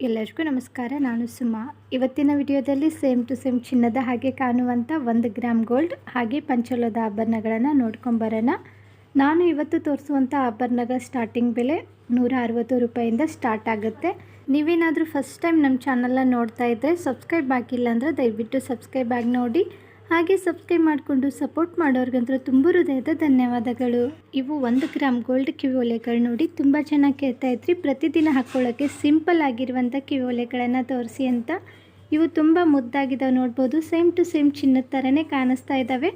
ಎಲ್ಲರಿಗೂ ನಮಸ್ಕಾರ, ನಾನು ಸುಮಾ. ಇವತ್ತಿನ ವಿಡಿಯೋದಲ್ಲಿ ಸೇಮ್ ಟು ಸೇಮ್ ಚಿನ್ನದ ಹಾಗೆ ಕಾಣುವಂಥ ಒಂದು ಗ್ರಾಮ್ ಗೋಲ್ಡ್ ಹಾಗೆ ಪಂಚಲೋದ ಆಭರಣಗಳನ್ನು ನೋಡ್ಕೊಂಬರೋಣ ನಾನು ಇವತ್ತು ತೋರಿಸುವಂಥ ಆಭರಣಗಳ ಸ್ಟಾರ್ಟಿಂಗ್ ಬೆಲೆ ನೂರ ಅರವತ್ತು ರೂಪಾಯಿಂದ ಸ್ಟಾರ್ಟ್ ಆಗುತ್ತೆ. ನೀವೇನಾದರೂ ಫಸ್ಟ್ ಟೈಮ್ ನಮ್ಮ ಚಾನಲ್ನ ನೋಡ್ತಾ ಇದ್ದರೆ ಸಬ್ಸ್ಕ್ರೈಬ್ ಆಗಿಲ್ಲ ಅಂದರೆ ದಯವಿಟ್ಟು ಸಬ್ಸ್ಕ್ರೈಬ್ ಆಗಿ ನೋಡಿ. ಹಾಗೆ ಸಬ್ಸ್ಕ್ರೈಬ್ ಮಾಡಿಕೊಂಡು ಸಪೋರ್ಟ್ ಮಾಡೋರ್ಗಂತೂ ತುಂಬ ಹೃದಯದ ಧನ್ಯವಾದಗಳು. ಇವು ಒಂದು ಗ್ರಾಮ್ ಗೋಲ್ಡ್ ಕಿವಿ ಒಲೆಗಳು ನೋಡಿ ತುಂಬ ಚೆನ್ನಾಗಿ ಕೇಳ್ತಾ ಇದ್ರಿ. ಪ್ರತಿದಿನ ಹಾಕ್ಕೊಳ್ಳೋಕ್ಕೆ ಸಿಂಪಲ್ ಆಗಿರುವಂಥ ಕಿವಿ ಒಲೆಗಳನ್ನು ತೋರಿಸಿ ಅಂತ. ಇವು ತುಂಬ ಮುದ್ದಾಗಿದ್ದಾವೆ ನೋಡ್ಬೋದು. ಸೇಮ್ ಟು ಸೇಮ್ ಚಿನ್ನದ ಥರನೇ ಕಾಣಿಸ್ತಾ ಇದ್ದಾವೆ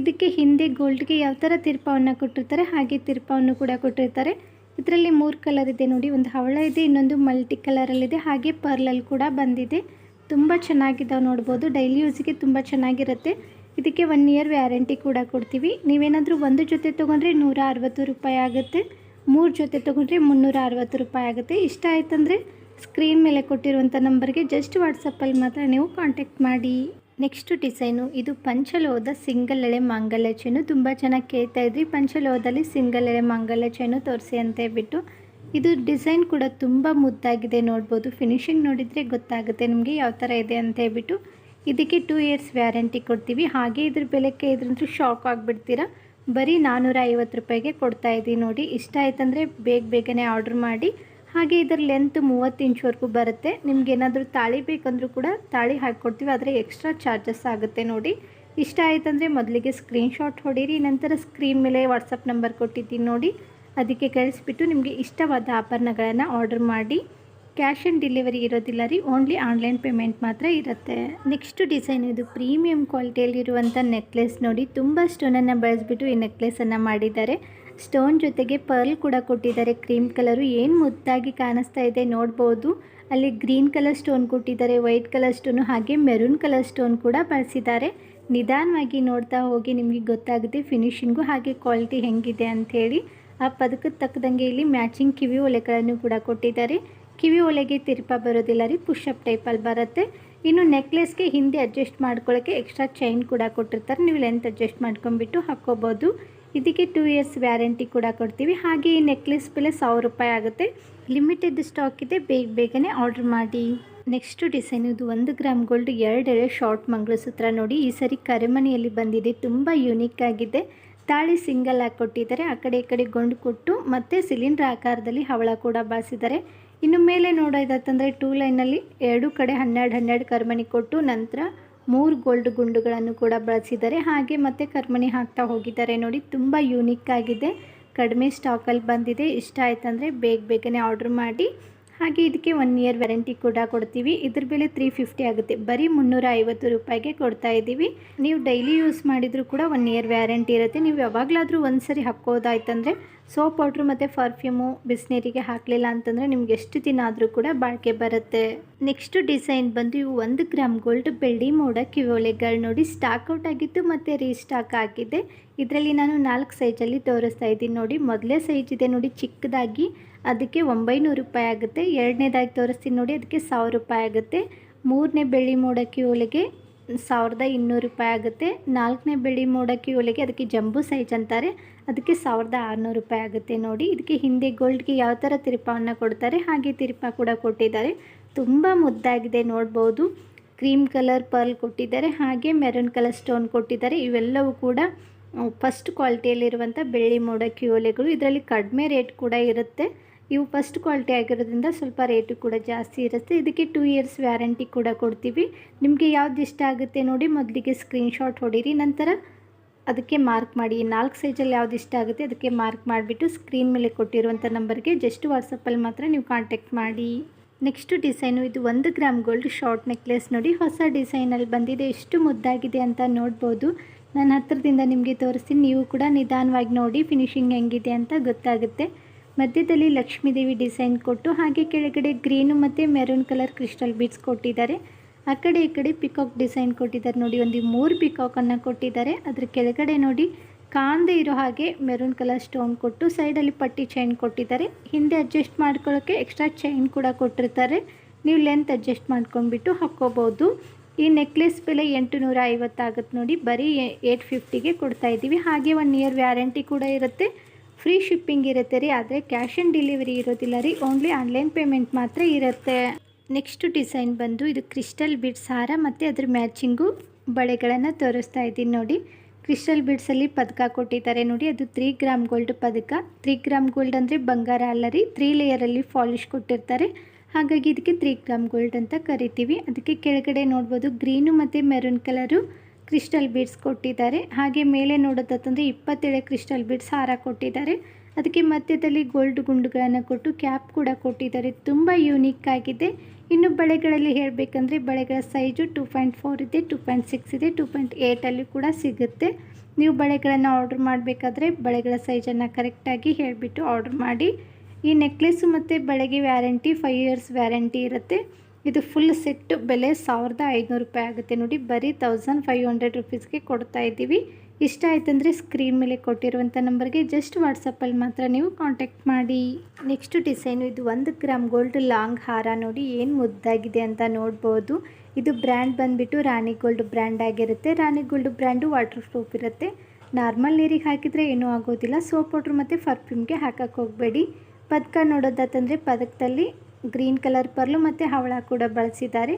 ಇದಕ್ಕೆ ಹಿಂದೆ ಗೋಲ್ಡ್ಗೆ ಯಾವ ಥರ ತಿರ್ಪವನ್ನು ಕೊಟ್ಟಿರ್ತಾರೆ, ಹಾಗೆ ತಿರ್ಪವನ್ನು ಕೂಡ ಕೊಟ್ಟಿರ್ತಾರೆ. ಇದರಲ್ಲಿ ಮೂರು ಕಲರ್ ಇದೆ ನೋಡಿ. ಒಂದು ಹವಳ ಇದೆ, ಇನ್ನೊಂದು ಮಲ್ಟಿ ಕಲರಲ್ಲಿದೆ, ಹಾಗೆ ಪರ್ಲಲ್ಲಿ ಕೂಡ ಬಂದಿದೆ. ತುಂಬ ಚೆನ್ನಾಗಿದ್ದಾವೆ ನೋಡ್ಬೋದು. ಡೈಲಿ ಯೂಸಿಗೆ ತುಂಬ ಚೆನ್ನಾಗಿರುತ್ತೆ. ಇದಕ್ಕೆ ಒನ್ ಇಯರ್ ವ್ಯಾರಂಟಿ ಕೂಡ ಕೊಡ್ತೀವಿ. ನೀವೇನಾದರೂ ಒಂದು ಜೊತೆ ತೊಗೊಂಡ್ರೆ ನೂರ ಅರವತ್ತು ರೂಪಾಯಿ ಆಗುತ್ತೆ. ಮೂರು ಜೊತೆ ತೊಗೊಂಡ್ರೆ ಮುನ್ನೂರ ಅರವತ್ತು ರೂಪಾಯಿ ಆಗುತ್ತೆ. ಇಷ್ಟ ಆಯ್ತಂದರೆ ಸ್ಕ್ರೀನ್ ಮೇಲೆ ಕೊಟ್ಟಿರುವಂಥ ನಂಬರ್ಗೆ ಜಸ್ಟ್ ವಾಟ್ಸಪ್ಪಲ್ಲಿ ಮಾತ್ರ ನೀವು ಕಾಂಟ್ಯಾಕ್ಟ್ ಮಾಡಿ. ನೆಕ್ಸ್ಟ್ ಡಿಸೈನು ಇದು ಪಂಚಲೋಹದ ಸಿಂಗಲ್ ಎಳೆ ಮಾಂಗಲ್ಯ ಚೈನು ತುಂಬ ಚೆನ್ನಾಗಿ ಕೇಳ್ತಾ ಇದ್ರಿ. ಪಂಚಲೋಹದಲ್ಲಿ ಸಿಂಗಲ್ ಎಳೆ ಮಾಂಗಲ್ಯ ಚೈನು ತೋರಿಸಿ ಅಂತ ಹೇಳ್ಬಿಟ್ಟು. ಇದು ಡಿಸೈನ್ ಕೂಡ ತುಂಬ ಮುದ್ದಾಗಿದೆ ನೋಡ್ಬೋದು. ಫಿನಿಶಿಂಗ್ ನೋಡಿದರೆ ಗೊತ್ತಾಗುತ್ತೆ ನಿಮಗೆ ಯಾವ ಥರ ಇದೆ ಅಂತ ಹೇಳ್ಬಿಟ್ಟು. ಇದಕ್ಕೆ ಟೂ ಇಯರ್ಸ್ ವ್ಯಾರಂಟಿ ಕೊಡ್ತೀವಿ. ಹಾಗೆ ಇದ್ರ ಬೆಲೆಕ್ಕೆ ಇದ್ರಂತೂ ಶಾಕ್ ಆಗಿಬಿಡ್ತೀರಾ. ಬರೀ ನಾನ್ನೂರ ಐವತ್ತು ರೂಪಾಯಿಗೆ ಕೊಡ್ತಾ ಇದ್ದೀವಿ ನೋಡಿ. ಇಷ್ಟ ಆಯ್ತಂದರೆ ಬೇಗ ಬೇಗನೆ ಆರ್ಡ್ರ್ ಮಾಡಿ. ಹಾಗೆ ಇದರ ಲೆಂತ್ ಮೂವತ್ತು ಇಂಚ್ವರೆಗೂ ಬರುತ್ತೆ. ನಿಮ್ಗೆ ಏನಾದರೂ ತಾಳಿ ಬೇಕಂದ್ರೂ ಕೂಡ ತಾಳಿ ಹಾಕ್ಕೊಡ್ತೀವಿ. ಆದರೆ ಎಕ್ಸ್ಟ್ರಾ ಚಾರ್ಜಸ್ ಆಗುತ್ತೆ ನೋಡಿ. ಇಷ್ಟ ಆಯ್ತಂದರೆ ಮೊದಲಿಗೆ ಸ್ಕ್ರೀನ್ಶಾಟ್ ಹೊಡೀರಿ. ನಂತರ ಸ್ಕ್ರೀನ್ ಮೇಲೆ ವಾಟ್ಸಪ್ ನಂಬರ್ ಕೊಟ್ಟಿದ್ದೀನಿ ನೋಡಿ. ಅದಕ್ಕೆ ಕಳಿಸ್ಬಿಟ್ಟು ನಿಮಗೆ ಇಷ್ಟವಾದ ಆಭರಣಗಳನ್ನು ಆರ್ಡರ್ ಮಾಡಿ. ಕ್ಯಾಶ್ ಆನ್ ಡೆಲಿವರಿ ಇರೋದಿಲ್ಲ ರೀ ಓನ್ಲಿ ಆನ್ಲೈನ್ ಪೇಮೆಂಟ್ ಮಾತ್ರ ಇರುತ್ತೆ. ನೆಕ್ಸ್ಟ್ ಡಿಸೈನ್ ಇದು ಪ್ರೀಮಿಯಂ ಕ್ವಾಲಿಟಿಯಲ್ಲಿರುವಂಥ ನೆಕ್ಲೆಸ್ ನೋಡಿ, ತುಂಬ ಸ್ಟೋನನ್ನು ಬಳಸಿಬಿಟ್ಟು ಈ ನೆಕ್ಲೆಸನ್ನು ಮಾಡಿದ್ದಾರೆ. ಸ್ಟೋನ್ ಜೊತೆಗೆ ಪರ್ಲ್ ಕೂಡ ಕೊಟ್ಟಿದ್ದಾರೆ ಕ್ರೀಮ್ ಕಲರು ಏನು ಮುದ್ದಾಗಿ ಕಾಣಿಸ್ತಾ ಇದೆ ನೋಡ್ಬೋದು. ಅಲ್ಲಿ ಗ್ರೀನ್ ಕಲರ್ ಸ್ಟೋನ್ ಕೊಟ್ಟಿದ್ದಾರೆ ವೈಟ್ ಕಲರ್ ಸ್ಟೋನು ಹಾಗೆ ಮೆರೂನ್ ಕಲರ್ ಸ್ಟೋನ್ ಕೂಡ ಬಳಸಿದ್ದಾರೆ. ನಿಧಾನವಾಗಿ ನೋಡ್ತಾ ಹೋಗಿ ನಿಮಗೆ ಗೊತ್ತಾಗುತ್ತೆ ಫಿನಿಶಿಂಗು ಹಾಗೆ ಕ್ವಾಲಿಟಿ ಹೆಂಗಿದೆ ಅಂಥೇಳಿ ಆ ಪದಕ್ಕೆ ತಕ್ಕದಂಗೆ ಇಲ್ಲಿ ಮ್ಯಾಚಿಂಗ್ ಕಿವಿ ಒಲೆಗಳನ್ನು ಕೂಡ ಕೊಟ್ಟಿದ್ದಾರೆ. ಕಿವಿ ಒಲೆಗೆ ತಿರುಪ ಬರೋದಿಲ್ಲ ರೀ ಪುಷಪ್ ಟೈಪಲ್ಲಿ ಬರುತ್ತೆ. ಇನ್ನು ನೆಕ್ಲೆಸ್ಗೆ ಹಿಂದೆ ಅಡ್ಜಸ್ಟ್ ಮಾಡ್ಕೊಳ್ಳೋಕ್ಕೆ ಎಕ್ಸ್ಟ್ರಾ ಚೈನ್ ಕೂಡ ಕೊಟ್ಟಿರ್ತಾರೆ. ನೀವು ಲೆಂತ್ ಅಡ್ಜಸ್ಟ್ ಮಾಡ್ಕೊಂಬಿಟ್ಟು ಹಾಕ್ಕೋಬೋದು. ಇದಕ್ಕೆ ಟೂ ಇಯರ್ಸ್ ವ್ಯಾರಂಟಿ ಕೂಡ ಕೊಡ್ತೀವಿ. ಹಾಗೆ ಈ ನೆಕ್ಲೆಸ್ ಬೆಲೆ ಸಾವಿರ ರೂಪಾಯಿ ಆಗುತ್ತೆ. ಲಿಮಿಟೆಡ್ ಸ್ಟಾಕ್ ಇದೆ. ಬೇಗ ಬೇಗನೆ ಆರ್ಡ್ರ್ ಮಾಡಿ. ನೆಕ್ಸ್ಟ್ ಡಿಸೈನ್ ಇದು ಒಂದು ಗ್ರಾಮ್ ಗೋಲ್ಡ್ ಎರಡೆಳೆ ಶಾರ್ಟ್ ಮಂಗಳಸೂತ್ರ ನೋಡಿ. ಈ ಸರಿ ಕರೆಮನೆಯಲ್ಲಿ ಬಂದಿದೆ. ತುಂಬ ಯೂನಿಕ್ ಆಗಿದೆ. ತಾಳಿ ಸಿಂಗಲ್ ಆಗಿ ಕೊಟ್ಟಿದ್ದಾರೆ. ಆ ಕಡೆ ಈ ಕಡೆ ಗೊಂಡು ಕೊಟ್ಟು ಮತ್ತು ಸಿಲಿಂಡ್ರ್ ಆಕಾರದಲ್ಲಿ ಹವಳ ಕೂಡ ಬಾಸಿದ್ದಾರೆ ಇನ್ನು ಮೇಲೆ ನೋಡೋದಂತಂದರೆ ಟೂ ಲೈನಲ್ಲಿ ಎರಡು ಕಡೆ ಹನ್ನೆರಡು ಹನ್ನೆರಡು ಕರ್ಮಣಿ ಕೊಟ್ಟು ನಂತರ ಮೂರು ಗೋಲ್ಡ್ ಗುಂಡುಗಳನ್ನು ಕೂಡ ಬಳಸಿದ್ದಾರೆ ಹಾಗೆ ಮತ್ತೆ ಕರ್ಮಣಿ ಹಾಕ್ತಾ ಹೋಗಿದ್ದಾರೆ ನೋಡಿ, ತುಂಬ ಯೂನಿಕ್ ಆಗಿದೆ. ಕಡಿಮೆ ಸ್ಟಾಕಲ್ಲಿ ಬಂದಿದೆ. ಇಷ್ಟ ಆಯ್ತಂದರೆ ಬೇಗ ಬೇಗನೆ ಆರ್ಡ್ರ್ ಮಾಡಿ. ಹಾಗೆ ಇದಕ್ಕೆ ಒನ್ ಇಯರ್ ವ್ಯಾರಂಟಿ ಕೂಡ ಕೊಡ್ತೀವಿ. ಇದ್ರ ಬೆಲೆ ತ್ರೀ ಫಿಫ್ಟಿ ಆಗುತ್ತೆ. ಬರೀ ಮುನ್ನೂರ ಐವತ್ತು ರೂಪಾಯಿಗೆ ಕೊಡ್ತಾ ಇದ್ದೀವಿ. ನೀವು ಡೈಲಿ ಯೂಸ್ ಮಾಡಿದರೂ ಕೂಡ ಒನ್ ಇಯರ್ ವ್ಯಾರಂಟಿ ಇರುತ್ತೆ. ನೀವು ಯಾವಾಗಲಾದರೂ ಒಂದು ಸರಿ ಹಾಕೋದಾಯ್ತಂದರೆ ಸೋಪ್ ಪೌಡ್ರು ಮತ್ತು ಪರ್ಫ್ಯೂಮು ಬಿಸಿನೀರಿಗೆ ಹಾಕಲಿಲ್ಲ ಅಂತಂದರೆ ನಿಮ್ಗೆ ಎಷ್ಟು ದಿನ ಆದರೂ ಕೂಡ ಬಾಳಿಕೆ ಬರುತ್ತೆ. ನೆಕ್ಸ್ಟ್ ಡಿಸೈನ್ ಬಂದು ಇವು ಒಂದು ಗ್ರಾಮ್ ಗೋಲ್ಡ್ ಬೆಳ್ಳಿ ಮೋಡ ಕಿವೋಲೆಗಳು ನೋಡಿ ಸ್ಟಾಕ್ ಔಟ್ ಆಗಿತ್ತು ಮತ್ತು ರೀಸ್ಟಾಕ್ ಆಗಿದೆ. ಇದರಲ್ಲಿ ನಾನು ನಾಲ್ಕು ಸೈಜಲ್ಲಿ ತೋರಿಸ್ತಾ ಇದ್ದೀನಿ ನೋಡಿ. ಮೊದಲೇ ಸೈಜ್ ಇದೆ ನೋಡಿ, ಚಿಕ್ಕದಾಗಿ ಅದಕ್ಕೆ ಒಂಬೈನೂರು ರೂಪಾಯಿ ಆಗುತ್ತೆ. ಎರಡನೇದಾಗಿ ತೋರಿಸ್ತೀನಿ ನೋಡಿ, ಅದಕ್ಕೆ ಸಾವಿರ ರೂಪಾಯಿ ಆಗುತ್ತೆ. ಮೂರನೇ ಬೆಳ್ಳಿ ಮೋಡಕ್ಕಿ ಒಲೆಗೆ ಸಾವಿರದ ಇನ್ನೂರು ರೂಪಾಯಿ ಆಗುತ್ತೆ. ನಾಲ್ಕನೇ ಬೆಳ್ಳಿ ಮೋಡಕ್ಕಿ ಒಲೆಗೆ ಅದಕ್ಕೆ ಜಂಬೂ ಸೈಜ್ ಅಂತಾರೆ. ಅದಕ್ಕೆ ಸಾವಿರದ ಆರುನೂರು ರೂಪಾಯಿ ಆಗುತ್ತೆ ನೋಡಿ. ಇದಕ್ಕೆ ಹಿಂದೆ ಗೋಲ್ಡ್ಗೆ ಯಾವ ಥರ ತಿರುಪವನ್ನು ಕೊಡ್ತಾರೆ, ಹಾಗೆ ತಿರುಪ ಕೂಡ ಕೊಟ್ಟಿದ್ದಾರೆ. ತುಂಬ ಮುದ್ದಾಗಿದೆ ನೋಡ್ಬೋದು. ಕ್ರೀಮ್ ಕಲರ್ ಪರ್ಲ್ ಕೊಟ್ಟಿದ್ದಾರೆ, ಹಾಗೆ ಮೆರೂನ್ ಕಲರ್ ಸ್ಟೋನ್ ಕೊಟ್ಟಿದ್ದಾರೆ. ಇವೆಲ್ಲವೂ ಕೂಡ, ಫಸ್ಟ್ ಕ್ವಾಲಿಟಿಯಲ್ಲಿರುವಂಥ ಬೆಳ್ಳಿ ಮೋಡಕ್ಕಿ ಒಲೆಗಳು ಇದರಲ್ಲಿ ಕಡಿಮೆ ರೇಟ್ ಕೂಡ ಇರುತ್ತೆ. ಇವು ಫಸ್ಟ್ ಕ್ವಾಲಿಟಿ ಆಗಿರೋದ್ರಿಂದ ಸ್ವಲ್ಪ ರೇಟು ಕೂಡ ಜಾಸ್ತಿ ಇರುತ್ತೆ. ಇದಕ್ಕೆ ಟೂ ಇಯರ್ಸ್ ವ್ಯಾರಂಟಿ ಕೂಡ ಕೊಡ್ತೀವಿ. ನಿಮಗೆ ಯಾವ್ದು ಇಷ್ಟ ಆಗುತ್ತೆ ನೋಡಿ, ಮೊದಲಿಗೆ ಸ್ಕ್ರೀನ್ಶಾಟ್ ಹೊಡೀರಿ, ನಂತರ ಅದಕ್ಕೆ ಮಾರ್ಕ್ ಮಾಡಿ. ನಾಲ್ಕು ಸೈಜಲ್ಲಿ ಯಾವ್ದು ಇಷ್ಟ ಆಗುತ್ತೆ ಅದಕ್ಕೆ ಮಾರ್ಕ್ ಮಾಡಿಬಿಟ್ಟು ಸ್ಕ್ರೀನ್ ಮೇಲೆ ಕೊಟ್ಟಿರುವಂಥ ನಂಬರ್ಗೆ ಜಸ್ಟ್ ವಾಟ್ಸಪ್ಪಲ್ಲಿ ಮಾತ್ರ ನೀವು ಕಾಂಟ್ಯಾಕ್ಟ್ ಮಾಡಿ. ನೆಕ್ಸ್ಟ್ ಡಿಸೈನು ಇದು ಒಂದು ಗ್ರಾಮ್ ಗೋಲ್ಡ್ ಶಾರ್ಟ್ ನೆಕ್ಲೆಸ್ ನೋಡಿ. ಹೊಸ ಡಿಸೈನಲ್ಲಿ ಬಂದಿದೆ. ಎಷ್ಟು ಮುದ್ದಾಗಿದೆ ಅಂತ ನೋಡ್ಬೋದು. ನಾನು ಹತ್ತಿರದಿಂದ ನಿಮಗೆ ತೋರಿಸ್ತೀನಿ. ನೀವು ಕೂಡ ನಿಧಾನವಾಗಿ ನೋಡಿ. ಫಿನಿಶಿಂಗ್ ಹೆಂಗಿದೆ ಅಂತ ಗೊತ್ತಾಗುತ್ತೆ. ಮಧ್ಯದಲ್ಲಿ ಲಕ್ಷ್ಮೀ ದೇವಿ ಡಿಸೈನ್ ಕೊಟ್ಟು ಹಾಗೆ ಕೆಳಗಡೆ ಗ್ರೀನು ಮತ್ತು ಮೆರೂನ್ ಕಲರ್ ಕ್ರಿಸ್ಟಲ್ ಬೀಡ್ಸ್ ಕೊಟ್ಟಿದ್ದಾರೆ. ಆ ಕಡೆ ಈ ಕಡೆ ಪಿಕಾಕ್ ಡಿಸೈನ್ ಕೊಟ್ಟಿದ್ದಾರೆ. ನೋಡಿ, ಒಂದು ಮೂರು ಪಿಕಾಕನ್ನು ಕೊಟ್ಟಿದ್ದಾರೆ. ಅದ್ರ ಕೆಳಗಡೆ ನೋಡಿ ಕಾಣದೇ ಇರೋ ಹಾಗೆ ಮೆರೂನ್ ಕಲರ್ ಸ್ಟೋನ್ ಕೊಟ್ಟು ಸೈಡಲ್ಲಿ ಪಟ್ಟಿ ಚೈನ್ ಕೊಟ್ಟಿದ್ದಾರೆ. ಹಿಂದೆ ಅಡ್ಜಸ್ಟ್ ಮಾಡ್ಕೊಳ್ಳೋಕ್ಕೆ ಎಕ್ಸ್ಟ್ರಾ ಚೈನ್ ಕೂಡ ಕೊಟ್ಟಿರ್ತಾರೆ. ನೀವು ಲೆಂತ್ ಅಡ್ಜಸ್ಟ್ ಮಾಡ್ಕೊಂಡ್ಬಿಟ್ಟು ಹಾಕ್ಕೋಬೋದು. ಈ ನೆಕ್ಲೆಸ್ ಬೆಲೆ ಎಂಟು ನೂರ ಐವತ್ತಾಗುತ್ತೆ ನೋಡಿ. ಬರೀ ಏಯ್ಟ್ ಫಿಫ್ಟಿಗೆ ಕೊಡ್ತಾ ಇದ್ದೀವಿ. ಹಾಗೆ ಒನ್ ಇಯರ್ ವ್ಯಾರಂಟಿ ಕೂಡ ಇರುತ್ತೆ. ಫ್ರೀ ಶಿಪ್ಪಿಂಗ್ ಇರುತ್ತೆ ರೀ, ಆದರೆ ಕ್ಯಾಶ್ ಆನ್ ಡೆಲಿವರಿ ಇರೋದಿಲ್ಲ ರೀ, ಓನ್ಲಿ ಆನ್ಲೈನ್ ಪೇಮೆಂಟ್ ಮಾತ್ರ ಇರುತ್ತೆ. ನೆಕ್ಸ್ಟ್ ಡಿಸೈನ್ ಬಂದು ಇದು ಕ್ರಿಸ್ಟಲ್ ಬಿಡ್ಸ್ ಹಾರ ಮತ್ತು ಅದ್ರ ಮ್ಯಾಚಿಂಗು ಬಳೆಗಳನ್ನು ತೋರಿಸ್ತಾ ಇದ್ದೀನಿ ನೋಡಿ. ಕ್ರಿಸ್ಟಲ್ ಬಿಡ್ಸಲ್ಲಿ ಪದಕ ಕೊಟ್ಟಿದ್ದಾರೆ ನೋಡಿ, ಅದು ತ್ರೀ ಗ್ರಾಮ್ ಗೋಲ್ಡ್ ಪದಕ. ತ್ರೀ ಗ್ರಾಮ್ ಗೋಲ್ಡ್ ಅಂದರೆ ಬಂಗಾರ ಅಲ್ಲ ರೀ, ತ್ರೀ ಲೇಯರಲ್ಲಿ ಫಾಲಿಶ್ ಕೊಟ್ಟಿರ್ತಾರೆ. ಹಾಗಾಗಿ ಇದಕ್ಕೆ ತ್ರೀ ಗ್ರಾಮ್ ಗೋಲ್ಡ್ ಅಂತ ಕರಿತೀವಿ. ಅದಕ್ಕೆ ಕೆಳಗಡೆ ನೋಡ್ಬೋದು ಗ್ರೀನು ಮತ್ತು ಮೆರೂನ್ ಕಲರು. ಕ್ರಿಸ್ಟಲ್ ಬೀಡ್ಸ್ ಕೊಟ್ಟಿದ್ದಾರೆ. ಹಾಗೆ ಮೇಲೆ ನೋಡೋದಂತಂದರೆ ಇಪ್ಪತ್ತೇಳು ಕ್ರಿಸ್ಟಲ್ ಬೀಡ್ಸ್ ಹಾರ ಕೊಟ್ಟಿದ್ದಾರೆ. ಅದಕ್ಕೆ ಮಧ್ಯದಲ್ಲಿ ಗೋಲ್ಡ್ ಗುಂಡುಗಳನ್ನು ಕೊಟ್ಟು ಕ್ಯಾಪ್ ಕೂಡ ಕೊಟ್ಟಿದ್ದಾರೆ. ತುಂಬ ಯೂನಿಕ್ ಆಗಿದೆ. ಇನ್ನು ಬಳೆಗಳಲ್ಲಿ ಹೇಳಬೇಕಂದ್ರೆ ಬಳೆಗಳ ಸೈಜು ಟೂ ಪಾಯಿಂಟ್ ಫೋರ್ ಇದೆ, ಟೂ ಪಾಯಿಂಟ್ ಸಿಕ್ಸ್ ಇದೆ, ಟೂ ಪಾಯಿಂಟ್ ಏಯ್ಟಲ್ಲಿ ಕೂಡ ಸಿಗುತ್ತೆ. ನೀವು ಬಳೆಗಳನ್ನು ಆರ್ಡ್ರ್ ಮಾಡಬೇಕಾದ್ರೆ ಬಳೆಗಳ ಸೈಜನ್ನು ಕರೆಕ್ಟಾಗಿ ಹೇಳಿಬಿಟ್ಟು ಆರ್ಡ್ರ್ ಮಾಡಿ. ಈ ನೆಕ್ಲೆಸ್ಸು ಮತ್ತು ಬಳೆಗೆ ವ್ಯಾರಂಟಿ, ಫೈವ್ ಇಯರ್ಸ್ ವ್ಯಾರಂಟಿ ಇರುತ್ತೆ. ಇದು ಫುಲ್ ಸೆಟ್ ಬೆಲೆ ಸಾವಿರದ ಐದುನೂರು ರೂಪಾಯಿ ಆಗುತ್ತೆ. ನೋಡಿ, ಬರೀ ತೌಸಂಡ್ ಫೈವ್ ಹಂಡ್ರೆಡ್ ರುಪೀಸ್ಗೆ ಕೊಡ್ತಾ ಇದ್ದೀವಿ. ಇಷ್ಟ ಆಯ್ತಂದರೆ ಸ್ಕ್ರೀನ್ ಮೇಲೆ ಕೊಟ್ಟಿರುವಂಥ ನಂಬರ್ಗೆ ಜಸ್ಟ್ ವಾಟ್ಸಪ್ಪಲ್ಲಿ ಮಾತ್ರ ನೀವು ಕಾಂಟ್ಯಾಕ್ಟ್ ಮಾಡಿ. ನೆಕ್ಸ್ಟ್ ಡಿಸೈನು ಇದು ಒಂದು ಗ್ರಾಮ್ ಗೋಲ್ಡ್ ಲಾಂಗ್ ಹಾರ. ನೋಡಿ, ಏನು ಮುದ್ದಾಗಿದೆ ಅಂತ ನೋಡ್ಬೋದು. ಇದು ಬ್ರ್ಯಾಂಡ್ ಬಂದುಬಿಟ್ಟು ರಾಣಿ ಗೋಲ್ಡ್ ಬ್ರ್ಯಾಂಡ್ ಆಗಿರುತ್ತೆ. Rani gold brand waterproof ಇರುತ್ತೆ. ನಾರ್ಮಲ್ ನೀರಿಗೆ ಹಾಕಿದರೆ ಏನೂ ಆಗೋದಿಲ್ಲ. ಸೋಪ್ ಪೌಡ್ರ್ ಮತ್ತು ಫರ್ಫ್ಯೂಮ್ಗೆ ಹಾಕಕ್ಕೆ ಹೋಗಬೇಡಿ. ಪದಕ ನೋಡೋದಾತಂದರೆ ಪದಕದಲ್ಲಿ ಗ್ರೀನ್ ಕಲರ್ ಪರ್ಲು ಮತ್ತು ಹವಳ ಕೂಡ ಬಳಸಿದ್ದಾರೆ.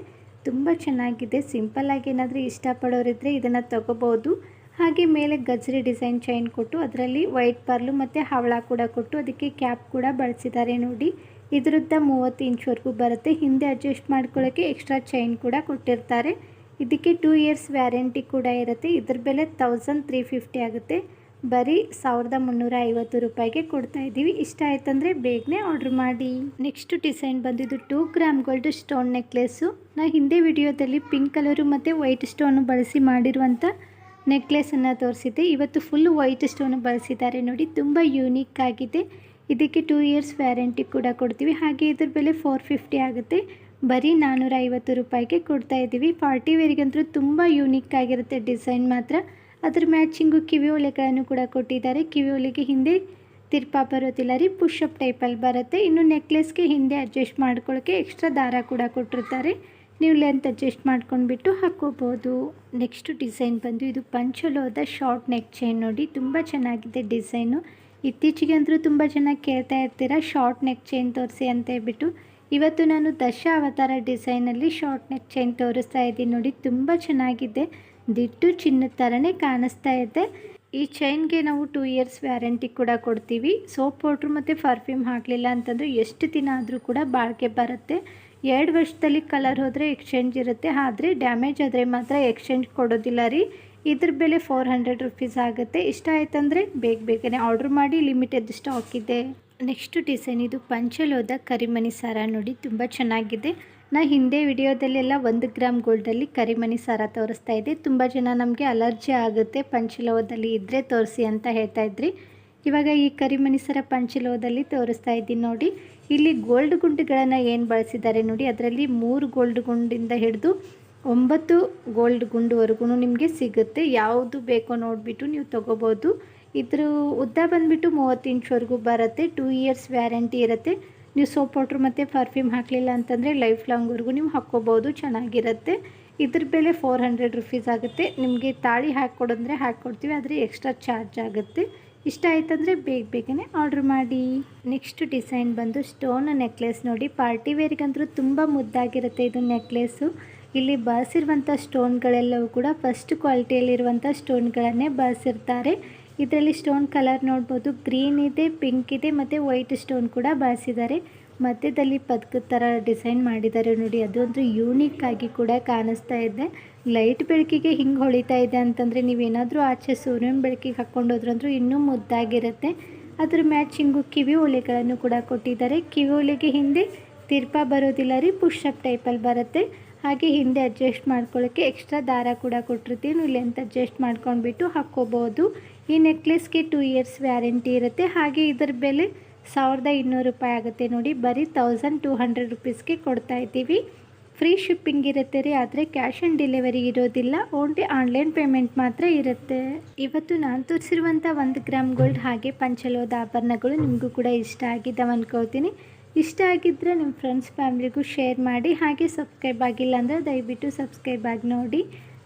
ತುಂಬ ಚೆನ್ನಾಗಿದೆ. ಸಿಂಪಲ್ಲಾಗಿ ಏನಾದರೂ ಇಷ್ಟಪಡೋರಿದ್ದರೆ ಇದನ್ನು ತಗೋಬೋದು. ಹಾಗೆ ಮೇಲೆ ಗಜ್ರಿ ಡಿಸೈನ್ ಚೈನ್ ಕೊಟ್ಟು ಅದರಲ್ಲಿ ವೈಟ್ ಪರ್ಲು ಮತ್ತು ಹವಳ ಕೂಡ ಕೊಟ್ಟು ಅದಕ್ಕೆ ಕ್ಯಾಪ್ ಕೂಡ ಬಳಸಿದ್ದಾರೆ ನೋಡಿ. ಇದರದ್ದ ಮೂವತ್ತು ಇಂಚ್ವರೆಗೂ ಬರುತ್ತೆ. ಹಿಂದೆ ಅಡ್ಜಸ್ಟ್ ಮಾಡ್ಕೊಳ್ಳೋಕ್ಕೆ ಎಕ್ಸ್ಟ್ರಾ ಚೈನ್ ಕೂಡ ಕೊಟ್ಟಿರ್ತಾರೆ. ಇದಕ್ಕೆ ಟೂ ಇಯರ್ಸ್ ವ್ಯಾರಂಟಿ ಕೂಡ ಇರುತ್ತೆ. ಇದ್ರ ಬೆಲೆ ತೌಸಂಡ್ ತ್ರೀ ಫಿಫ್ಟಿ ಆಗುತ್ತೆ. ಬರೀ ಸಾವಿರದ ಮುನ್ನೂರ ಐವತ್ತು ರೂಪಾಯಿಗೆ ಕೊಡ್ತಾ ಇದ್ದೀವಿ. ಇಷ್ಟ ಆಯ್ತಂದರೆ ಬೇಗನೆ ಆರ್ಡ್ರ್ ಮಾಡಿ. ನೆಕ್ಸ್ಟ್ ಡಿಸೈನ್ ಬಂದಿದ್ದು two gram gold stone necklace ನಾ ಹಿಂದೆ ವಿಡಿಯೋದಲ್ಲಿ ಪಿಂಕ್ ಕಲರು ಮತ್ತು ವೈಟ್ ಸ್ಟೋನು ಬಳಸಿ ಮಾಡಿರುವಂಥ ನೆಕ್ಲೆಸನ್ನು ತೋರಿಸಿದ್ದೆ. ಇವತ್ತು ಫುಲ್ ವೈಟ್ ಸ್ಟೋನು ಬಳಸಿದ್ದಾರೆ ನೋಡಿ, ತುಂಬ ಯೂನಿಕ್ ಆಗಿದೆ. ಇದಕ್ಕೆ ಟೂ ಇಯರ್ಸ್ ವ್ಯಾರಂಟಿ ಕೂಡ ಕೊಡ್ತೀವಿ. ಹಾಗೆ ಇದ್ರ ಬೆಲೆ ಫೋರ್ ಫಿಫ್ಟಿ ಆಗುತ್ತೆ. ಬರೀ ನಾನ್ನೂರ ಐವತ್ತು ರೂಪಾಯಿಗೆ ಕೊಡ್ತಾ ಇದ್ದೀವಿ. ಪಾರ್ಟಿ ವೇರಿಗಂತೂ ತುಂಬ ಯೂನಿಕ್ ಆಗಿರುತ್ತೆ ಡಿಸೈನ್ ಮಾತ್ರ. ಅದ್ರ ಮ್ಯಾಚಿಂಗು ಕಿವಿ ಒಲೆಗಳನ್ನು ಕೂಡ ಕೊಟ್ಟಿದ್ದಾರೆ. ಕಿವಿ ಒಲೆಗೆ ಹಿಂದೆ ತಿರ್ಪಾ ಬರೋದಿಲ್ಲ ರೀ ಪುಷಪ್ ಟೈಪಲ್ಲಿ ಬರುತ್ತೆ. ಇನ್ನು ನೆಕ್ಲೆಸ್ಗೆ ಹಿಂದೆ ಅಡ್ಜಸ್ಟ್ ಮಾಡ್ಕೊಳ್ಳೋಕ್ಕೆ ಎಕ್ಸ್ಟ್ರಾ ದಾರ ಕೂಡ ಕೊಟ್ಟಿರ್ತಾರೆ. ನೀವು ಲೆಂತ್ ಅಡ್ಜಸ್ಟ್ ಮಾಡ್ಕೊಂಡ್ಬಿಟ್ಟು ಹಾಕ್ಕೋಬೋದು. ನೆಕ್ಸ್ಟ್ ಡಿಸೈನ್ ಬಂದು ಇದು ಪಂಚಲೋದ ಶಾರ್ಟ್ ನೆಕ್ ಚೈನ್ ನೋಡಿ. ತುಂಬ ಚೆನ್ನಾಗಿದೆ ಡಿಸೈನು. ಇತ್ತೀಚೆಗೆ ಅಂದರೂ ತುಂಬ ಚೆನ್ನಾಗಿ ಕೇಳ್ತಾ ಇರ್ತೀರ, ಶಾರ್ಟ್ ನೆಕ್ ಚೈನ್ ತೋರಿಸಿ ಅಂತ ಹೇಳ್ಬಿಟ್ಟು. ಇವತ್ತು ನಾನು ದಶ ಅವತಾರ ಡಿಸೈನಲ್ಲಿ ಶಾರ್ಟ್ ನೆಕ್ ಚೈನ್ ತೋರಿಸ್ತಾ ಇದ್ದೀನಿ ನೋಡಿ. ತುಂಬ ಚೆನ್ನಾಗಿದೆ. ದಿಟ್ಟು ಚಿನ್ನದ ಥರನೇ ಕಾಣಿಸ್ತಾ ಇದೆ. ಈ ಚೈನ್ಗೆ ನಾವು ಟೂ ಇಯರ್ಸ್ ವ್ಯಾರಂಟಿ ಕೂಡ ಕೊಡ್ತೀವಿ. ಸೋಪ್ ಪೌಡ್ರ್ ಮತ್ತು ಪರ್ಫ್ಯೂಮ್ ಹಾಕಲಿಲ್ಲ ಅಂತಂದರೆ ಎಷ್ಟು ದಿನ ಆದರೂ ಕೂಡ ಬಾಳಿಕೆ ಬರುತ್ತೆ. ಎರಡು ವರ್ಷದಲ್ಲಿ ಕಲರ್ ಹೋದರೆ ಎಕ್ಸ್ಚೇಂಜ್ ಇರುತ್ತೆ. ಆದರೆ ಡ್ಯಾಮೇಜ್ ಆದರೆ ಮಾತ್ರ ಎಕ್ಸ್ಚೇಂಜ್ ಕೊಡೋದಿಲ್ಲ ರೀ. ಇದ್ರ ಬೆಲೆ ಫೋರ್ ಹಂಡ್ರೆಡ್ ರುಪೀಸ್ ಆಗುತ್ತೆ. ಇಷ್ಟ ಆಯ್ತಂದರೆ ಬೇಗ ಬೇಗನೆ ಆರ್ಡ್ರ್ ಮಾಡಿ ಲಿಮಿಟೆಡ್ ಸ್ಟಾಕ್ ಇದೆ. ನೆಕ್ಸ್ಟ್ ಡಿಸೈನ್ ಇದು ಪಂಚಲೋದ ಕರಿಮಣಿ ಸರ ನೋಡಿ. ತುಂಬ ಚೆನ್ನಾಗಿದೆ. ನಾ ಹಿಂದೆ ವಿಡಿಯೋದಲ್ಲೆಲ್ಲ ಒಂದು ಗ್ರಾಮ್ ಗೋಲ್ಡಲ್ಲಿ ಕರಿಮಣಿ ಸಾರ ತೋರಿಸ್ತಾ ಇದ್ದೆ. ತುಂಬ ಜನ ನಮಗೆ ಅಲರ್ಜಿ ಆಗುತ್ತೆ, ಪಂಚಲೋಹದಲ್ಲಿ ಇದ್ದರೆ ತೋರಿಸಿ ಅಂತ ಹೇಳ್ತಾ ಇದ್ರಿ. ಇವಾಗ ಈ ಕರಿಮಣಿ ಸಾರ ಪಂಚಲೋಹದಲ್ಲಿ ತೋರಿಸ್ತಾ ಇದ್ದೀನಿ ನೋಡಿ. ಇಲ್ಲಿ ಗೋಲ್ಡ್ ಗುಂಡುಗಳನ್ನು ಏನು ಬಳಸಿದ್ದಾರೆ ನೋಡಿ, ಅದರಲ್ಲಿ ಮೂರು ಗೋಲ್ಡ್ ಗುಂಡಿಂದ ಹಿಡಿದು ಒಂಬತ್ತು ಗೋಲ್ಡ್ ಗುಂಡುವರೆಗೂ ನಿಮಗೆ ಸಿಗುತ್ತೆ. ಯಾವುದು ಬೇಕೋ ನೋಡಿಬಿಟ್ಟು ನೀವು ತೊಗೋಬೋದು. ಇದ್ರ ಉದ್ದ ಬಂದುಬಿಟ್ಟು ಮೂವತ್ತು ಇಂಚ್ವರೆಗೂ ಬರುತ್ತೆ, ಟೂ ಇಯರ್ಸ್ ವ್ಯಾರಂಟಿ ಇರುತ್ತೆ. ನೀವು ಸೋಪ್ ಪೌಡ್ರ್ ಮತ್ತು ಪರ್ಫ್ಯೂಮ್ ಹಾಕಲಿಲ್ಲ ಅಂತಂದರೆ ಲೈಫ್ ಲಾಂಗ್ವರೆಗೂ ನೀವು ಹಾಕ್ಕೋಬೋದು, ಚೆನ್ನಾಗಿರುತ್ತೆ. ಇದ್ರ ಬೆಲೆ ಫೋರ್ ಹಂಡ್ರೆಡ್ ರುಪೀಸ್ ಆಗುತ್ತೆ. ನಿಮಗೆ ತಾಳಿ ಹಾಕ್ಕೊಡಂದ್ರೆ ಹಾಕ್ಕೊಡ್ತೀವಿ, ಆದರೆ ಎಕ್ಸ್ಟ್ರಾ ಚಾರ್ಜ್ ಆಗುತ್ತೆ. ಇಷ್ಟ ಆಯ್ತಂದರೆ ಬೇಗ ಬೇಗನೆ ಆರ್ಡ್ರ್ ಮಾಡಿ. ನೆಕ್ಸ್ಟ್ ಡಿಸೈನ್ ಬಂದು ಸ್ಟೋನ್ ನೆಕ್ಲೆಸ್ ನೋಡಿ. ಪಾರ್ಟಿ ವೇರಿಗಂತೂ ತುಂಬ ಮುದ್ದಾಗಿರುತ್ತೆ ಇದು ನೆಕ್ಲೆಸ್ಸು ಇಲ್ಲಿ ಬಳಸಿರುವಂಥ ಸ್ಟೋನ್ಗಳೆಲ್ಲವೂ ಕೂಡ ಫಸ್ಟ್ ಕ್ವಾಲಿಟಿಯಲ್ಲಿರುವಂಥ ಸ್ಟೋನ್ಗಳನ್ನೇ ಬಳಸಿರ್ತಾರೆ ಇದರಲ್ಲಿ ಸ್ಟೋನ್ ಕಲರ್ ನೋಡ್ಬೋದು. ಗ್ರೀನ್ ಇದೆ, ಪಿಂಕ್ ಇದೆ, ಮತ್ತು ವೈಟ್ ಸ್ಟೋನ್ ಕೂಡ ಬಳಸಿದ್ದಾರೆ ಮಧ್ಯದಲ್ಲಿ ಪದಕದ ಥರ ಡಿಸೈನ್ ಮಾಡಿದ್ದಾರೆ ನೋಡಿ. ಅದೊಂದು ಯೂನಿಕ್ ಆಗಿ ಕೂಡ ಕಾಣಿಸ್ತಾ ಇದೆ. ಲೈಟ್ ಬೆಳಕಿಗೆ ಹಿಂಗೆ ಹೊಳಿತಾ ಇದೆ ಅಂತಂದರೆ ನೀವೇನಾದರೂ ಆಚೆ ಸೂರ್ಯನ ಬೆಳಕಿಗೆ ಹಾಕ್ಕೊಂಡು ಹೋದ್ರಂದ್ರೂ ಇನ್ನೂ ಮುದ್ದಾಗಿರುತ್ತೆ. ಅದ್ರ ಮ್ಯಾಚಿಂಗು ಕಿವಿ ಒಲೆಗಳನ್ನು ಕೂಡ ಕೊಟ್ಟಿದ್ದಾರೆ. ಕಿವಿ ಒಲೆಗೆ ಹಿಂದೆ ತಿರ್ಪ ಬರೋದಿಲ್ಲ ರೀ ಪುಷಪ್ ಟೈಪಲ್ಲಿ ಬರುತ್ತೆ. ಹಾಗೆ ಹಿಂದೆ ಅಡ್ಜಸ್ಟ್ ಮಾಡ್ಕೊಳ್ಳೋಕ್ಕೆ ಎಕ್ಸ್ಟ್ರಾ ದಾರ ಕೂಡ ಕೊಟ್ಟಿರ್ತೀವಿ. ನೀವು ಲೆಂತ್ ಅಡ್ಜಸ್ಟ್ ಮಾಡ್ಕೊಂಡ್ಬಿಟ್ಟು ಹಾಕ್ಕೋಬೋದು. ಈ ನೆಕ್ಲೆಸ್ಗೆ ಟೂ ಇಯರ್ಸ್ ವ್ಯಾರಂಟಿ ಇರುತ್ತೆ. ಹಾಗೆ ಇದರ ಬೆಲೆ ಸಾವಿರದ ಇನ್ನೂರು ರೂಪಾಯಿ ಆಗುತ್ತೆ ನೋಡಿ. ಬರೀ ತೌಸಂಡ್ ಟೂ ಹಂಡ್ರೆಡ್ ರುಪೀಸ್ಗೆ ಕೊಡ್ತಾ ಇದ್ದೀವಿ. ಫ್ರೀ ಶಿಪ್ಪಿಂಗ್ ಇರುತ್ತೆ ರೀ, ಆದರೆ ಕ್ಯಾಶ್ ಆನ್ ಡೆಲಿವರಿ ಇರೋದಿಲ್ಲ. ಓನ್ಲಿ ಆನ್ಲೈನ್ ಪೇಮೆಂಟ್ ಮಾತ್ರ ಇರುತ್ತೆ. ಇವತ್ತು ನಾನು ತೋರಿಸಿರುವಂಥ ಒಂದು ಗ್ರಾಮ್ ಗೋಲ್ಡ್ ಹಾಗೆ ಪಂಚಲೋದ ಆಭರಣಗಳು ನಿಮಗೂ ಕೂಡ ಇಷ್ಟ ಆಗಿದ್ದಾವೆ ಅನ್ಕೋತೀನಿ. ಇಷ್ಟ ಆಗಿದ್ದರೆ ನಿಮ್ಮ ಫ್ರೆಂಡ್ಸ್ ಫ್ಯಾಮಿಲಿಗೂ ಶೇರ್ ಮಾಡಿ. ಹಾಗೆ ಸಬ್ಸ್ಕ್ರೈಬ್ ಆಗಿಲ್ಲ ಅಂದರೆ ದಯವಿಟ್ಟು ಸಬ್ಸ್ಕ್ರೈಬ್ ಆಗಿ ನೋಡಿ.